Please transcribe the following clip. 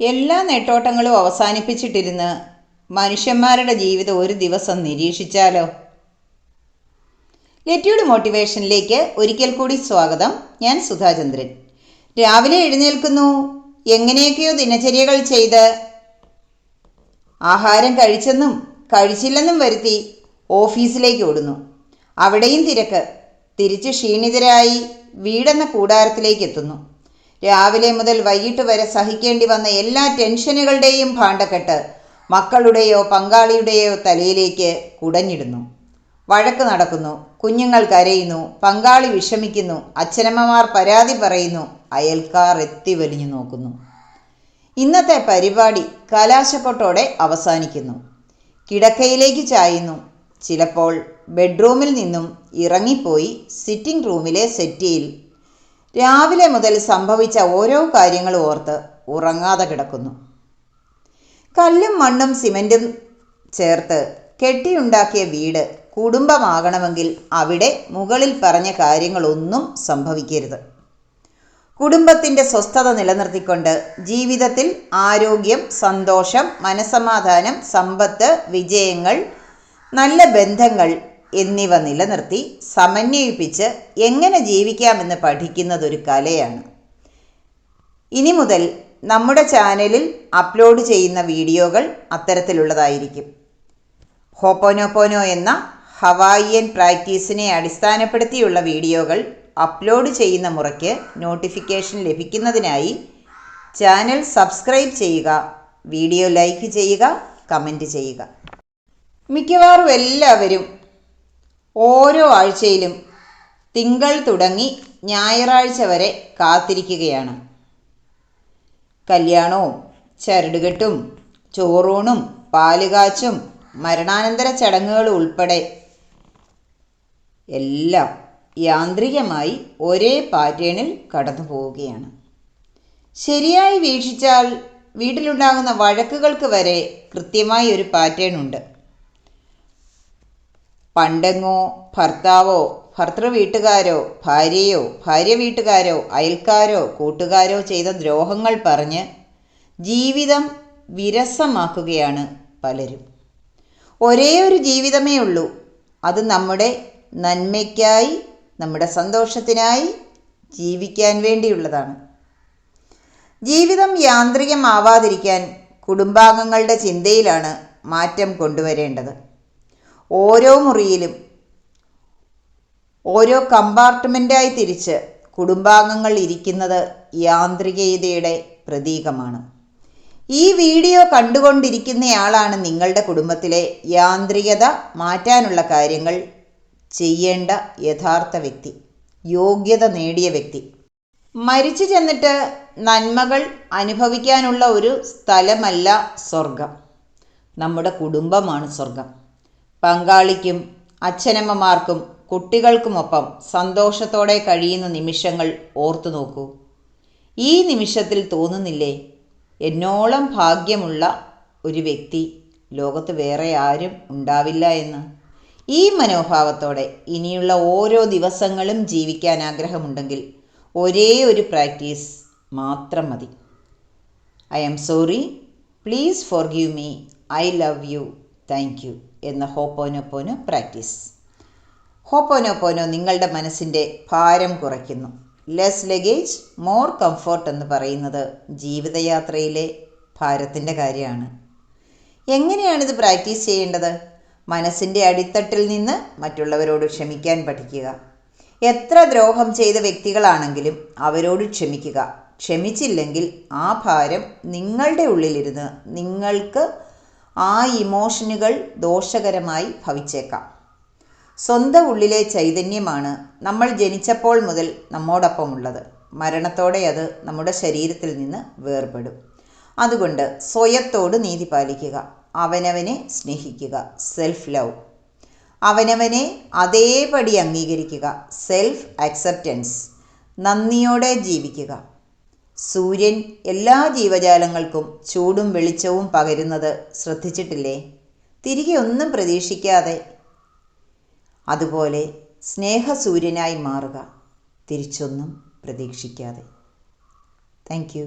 എല്ലാ നെട്ടോട്ടങ്ങളും അവസാനിപ്പിച്ചിട്ടിരുന്ന് മനുഷ്യന്മാരുടെ ജീവിതം ഒരു ദിവസം നിരീക്ഷിച്ചാലോ? ലെറ്റ്യൂഡ് മോട്ടിവേഷനിലേക്ക് ഒരിക്കൽ കൂടി സ്വാഗതം. ഞാൻ സുധാചന്ദ്രൻ. രാവിലെ എഴുന്നേൽക്കുന്നു. എങ്ങനെയൊക്കെയോ ദിനചര്യകൾ ചെയ്ത് ആഹാരം കഴിച്ചെന്നും കഴിച്ചില്ലെന്നും വരുത്തി ഓഫീസിലേക്ക് ഓടുന്നു. അവിടെയും തിരക്ക്. തിരിച്ച് ക്ഷീണിതരായി വീടെന്ന കൂടാരത്തിലേക്ക് എത്തുന്നു. രാവിലെ മുതൽ വൈകിട്ട് വരെ സഹിക്കേണ്ടി വന്ന എല്ലാ ടെൻഷനുകളുടെയും ഭാണ്ഡക്കെട്ട് മക്കളുടെയോ പങ്കാളിയുടെയോ തലയിലേക്ക് കുടഞ്ഞിടുന്നു. വഴക്ക് നടക്കുന്നു. കുഞ്ഞുങ്ങൾ കരയുന്നു. പങ്കാളി വിഷമിക്കുന്നു. അച്ഛനമ്മമാർ പരാതി പറയുന്നു. അയൽക്കാർ എത്തി വലിഞ്ഞു നോക്കുന്നു. ഇന്നത്തെ പരിപാടി കലാശക്കൊട്ടോടെ അവസാനിക്കുന്നു. കിടക്കയിലേക്ക് ചായുന്നു. ചിലപ്പോൾ ബെഡ്റൂമിൽ നിന്നും ഇറങ്ങിപ്പോയി സിറ്റിംഗ് റൂമിലെ സെറ്റിയിൽ രാവിലെ മുതൽ സംഭവിച്ച ഓരോ കാര്യങ്ങളും ഓർത്ത് ഉറങ്ങാതെ കിടക്കുന്നു. കല്ലും മണ്ണും സിമന്റും ചേർത്ത് കെട്ടിയുണ്ടാക്കിയ വീട് കുടുംബമാകണമെങ്കിൽ അവിടെ മുകളിൽ പറഞ്ഞ കാര്യങ്ങളൊന്നും സംഭവിക്കരുത്. കുടുംബത്തിന്റെ സ്വസ്ഥത നിലനിർത്തിക്കൊണ്ട് ജീവിതത്തിൽ ആരോഗ്യം സന്തോഷം മനസമാധാനം സമ്പത്ത് വിജയങ്ങൾ നല്ല ബന്ധങ്ങൾ എന്നിവ നിലനിർത്തി സമന്വയിപ്പിച്ച് എങ്ങനെ ജീവിക്കാമെന്ന് പഠിക്കുന്നതൊരു കലയാണ്. ഇനി മുതൽ നമ്മുടെ ചാനലിൽ അപ്ലോഡ് ചെയ്യുന്ന വീഡിയോകൾ അത്തരത്തിലുള്ളതായിരിക്കും. ഹോപ്പോനോപ്പോനോ എന്ന ഹവായിയൻ പ്രാക്ടീസിനെ അടിസ്ഥാനപ്പെടുത്തിയുള്ള വീഡിയോകൾ അപ്ലോഡ് ചെയ്യുന്ന മുറയ്ക്ക് നോട്ടിഫിക്കേഷൻ ലഭിക്കുന്നതിനായി ചാനൽ സബ്സ്ക്രൈബ് ചെയ്യുക വീഡിയോ ലൈക്ക് ചെയ്യുക കമന്റ് ചെയ്യുക. മിക്കവാറും എല്ലാവരും ഓരോ ആഴ്ചയിലും തിങ്കൾ തുടങ്ങി ഞായറാഴ്ച വരെ കാത്തിരിക്കുകയാണ്. കല്യാണവും ചരടുകെട്ടും ചോറൂണും പാലുകാച്ചും മരണാനന്തര ചടങ്ങുകൾ ഉൾപ്പെടെ എല്ലാം യാന്ത്രികമായി ഒരേ പാറ്റേണിൽ കടന്നു പോവുകയാണ്. ശരിയായി വീക്ഷിച്ചാൽ വീട്ടിലുണ്ടാകുന്ന വഴക്കുകൾക്ക് വരെ കൃത്യമായി ഒരു പാറ്റേൺ ഉണ്ട്. പണ്ടെങ്ങോ ഭർത്താവോ ഭർത്തൃ വീട്ടുകാരോ ഭാര്യയോ ഭാര്യ വീട്ടുകാരോ അയൽക്കാരോ കൂട്ടുകാരോ ചെയ്ത ദ്രോഹങ്ങൾ പറഞ്ഞ് ജീവിതം വിരസമാക്കുകയാണ് പലരും. ഒരേ ഒരു ജീവിതമേ ഉള്ളൂ. അത് നമ്മുടെ നന്മയ്ക്കായി നമ്മുടെ സന്തോഷത്തിനായി ജീവിക്കാൻ വേണ്ടിയുള്ളതാണ്. ജീവിതം യാന്ത്രികമാവാതിരിക്കാൻ കുടുംബാംഗങ്ങളുടെ ചിന്തയിലാണ് മാറ്റം കൊണ്ടുവരേണ്ടത്. ഓരോ മുറിയിലും ഓരോ കമ്പാർട്ട്മെന്റായി തിരിച്ച് കുടുംബാംഗങ്ങൾ ഇരിക്കുന്നത് യാന്ത്രികതയുടെ പ്രതീകമാണ്. ഈ വീഡിയോ കണ്ടുകൊണ്ടിരിക്കുന്നയാളാണ് നിങ്ങളുടെ കുടുംബത്തിലെ യാന്ത്രികത മാറ്റാനുള്ള കാര്യങ്ങൾ ചെയ്യേണ്ട യഥാർത്ഥ വ്യക്തി യോഗ്യത നേടിയ വ്യക്തി. മരിച്ചു ചെന്നിട്ട് നന്മകൾ അനുഭവിക്കാനുള്ള ഒരു സ്ഥലമല്ല സ്വർഗം നമ്മുടെ കുടുംബമാണ് സ്വർഗം പങ്കാളിക്കും അച്ഛനമ്മമാർക്കും കുട്ടികൾക്കുമൊപ്പം സന്തോഷത്തോടെ കഴിയുന്ന നിമിഷങ്ങൾ ഓർത്തു നോക്കൂ. ഈ നിമിഷത്തിൽ തോന്നുന്നില്ലേ? എന്നോളം ഭാഗ്യമുള്ള ഒരു വ്യക്തി ലോകത്ത് വേറെ ആരും ഉണ്ടാവില്ല എന്ന്. ഈ മനോഭാവത്തോടെ ഇനിയുള്ള ഓരോ ദിവസങ്ങളും ജീവിക്കാൻ ആഗ്രഹമുണ്ടെങ്കിൽ ഒരേ ഒരു പ്രാക്ടീസ് മാത്രം മതി. I'm sorry. Please forgive me. I love you. Thank you. എന്ന ഹോപ്പോനോപ്പോനോ പ്രാക്ടീസ്. ഹോപ്പോനോപ്പോനോ നിങ്ങളുടെ മനസ്സിന്റെ ഭാരം കുറയ്ക്കുന്നു. ലെസ് ലഗേജ് മോർ കംഫോർട്ട് എന്ന് പറയുന്നത് ജീവിതയാത്രയിലെ ഭാരത്തിന്റെ കാര്യമാണ്. എങ്ങനെയാണിത് പ്രാക്ടീസ് ചെയ്യേണ്ടത്? മനസ്സിന്റെ അടിത്തട്ടിൽ നിന്ന് മറ്റുള്ളവരോട് ക്ഷമിക്കാൻ പഠിക്കുക. എത്ര ദ്രോഹം ചെയ്ത വ്യക്തികളാണെങ്കിലും അവരോട് ക്ഷമിക്കുക. ക്ഷമിച്ചില്ലെങ്കിൽ ആ ഭാരം നിങ്ങളുടെ ഉള്ളിലിരുന്ന് നിങ്ങൾക്ക് ആ ഇമോഷനുകൾ ദോഷകരമായി ഭവിച്ചേക്കാം. സ്വന്തം ഉള്ളിലെ ചൈതന്യമാണ് നമ്മൾ ജനിച്ചപ്പോൾ മുതൽ നമ്മോടൊപ്പമുള്ളത്. മരണത്തോടെ അത് നമ്മുടെ ശരീരത്തിൽ നിന്ന് വേർപെടും. അതുകൊണ്ട് സ്വയത്തോട് നീതി പാലിക്കുക അവനവനെ സ്നേഹിക്കുക സെൽഫ് ലവ് അവനവനെ അതേപടി അംഗീകരിക്കുക സെൽഫ് അക്സെപ്റ്റൻസ് നന്ദിയോടെ ജീവിക്കുക. സൂര്യൻ എല്ലാ ജീവജാലങ്ങൾക്കും ചൂടും വെളിച്ചവും പകരുന്നത് ശ്രദ്ധിച്ചിട്ടില്ലേ? തിരികെ ഒന്നും പ്രതീക്ഷിക്കാതെ. അതുപോലെ സ്നേഹസൂര്യനായി മാറുക തിരിച്ചൊന്നും പ്രതീക്ഷിക്കാതെ. താങ്ക്